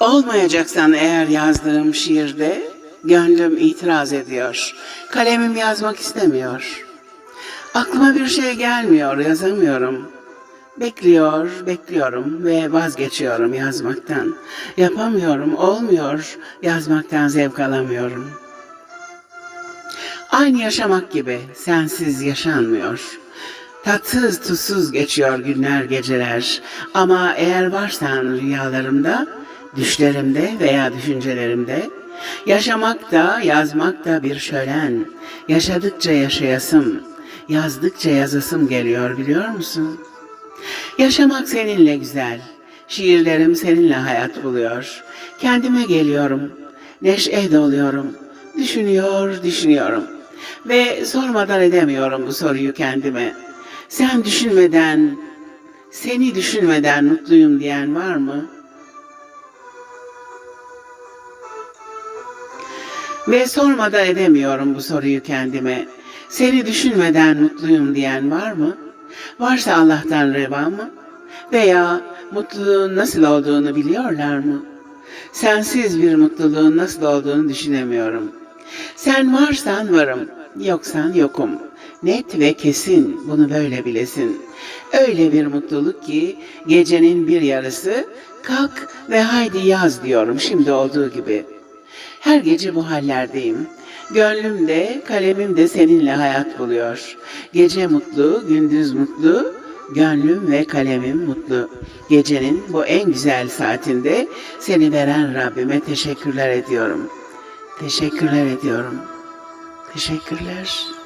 Olmayacaksan eğer yazdığım şiirde gönlüm itiraz ediyor. Kalemim yazmak istemiyor. Aklıma bir şey gelmiyor, yazamıyorum. Bekliyor, bekliyorum ve vazgeçiyorum yazmaktan. Yapamıyorum, olmuyor. Yazmaktan zevk alamıyorum. Aynı yaşamak gibi sensiz yaşanmıyor. Tatsız tuzsuz geçiyor günler geceler. Ama eğer varsan rüyalarımda, düşlerimde veya düşüncelerimde, yaşamak da yazmak da bir şölen. Yaşadıkça yaşayasım, yazdıkça yazasım geliyor biliyor musun? Yaşamak seninle güzel. Şiirlerim seninle hayat buluyor. Kendime geliyorum. Neşe doluyorum. Düşünüyor, düşünüyorum. Ve sormadan edemiyorum bu soruyu kendime. Sen düşünmeden, seni düşünmeden mutluyum diyen var mı? Ve sormadan edemiyorum bu soruyu kendime. Seni düşünmeden mutluyum diyen var mı? Varsa Allah'tan reva mı? Veya mutluluğun nasıl olduğunu biliyorlar mı? Sensiz bir mutluluğun nasıl olduğunu düşünemiyorum. Sen varsan varım, yoksan yokum. Net ve kesin bunu böyle bilesin. Öyle bir mutluluk ki gecenin bir yarısı kalk ve haydi yaz diyorum şimdi olduğu gibi. Her gece bu hallerdeyim. Gönlüm de kalemim de seninle hayat buluyor. Gece mutlu, gündüz mutlu, gönlüm ve kalemim mutlu. Gecenin bu en güzel saatinde seni veren Rabbime teşekkürler ediyorum. Teşekkürler ediyorum. Teşekkürler.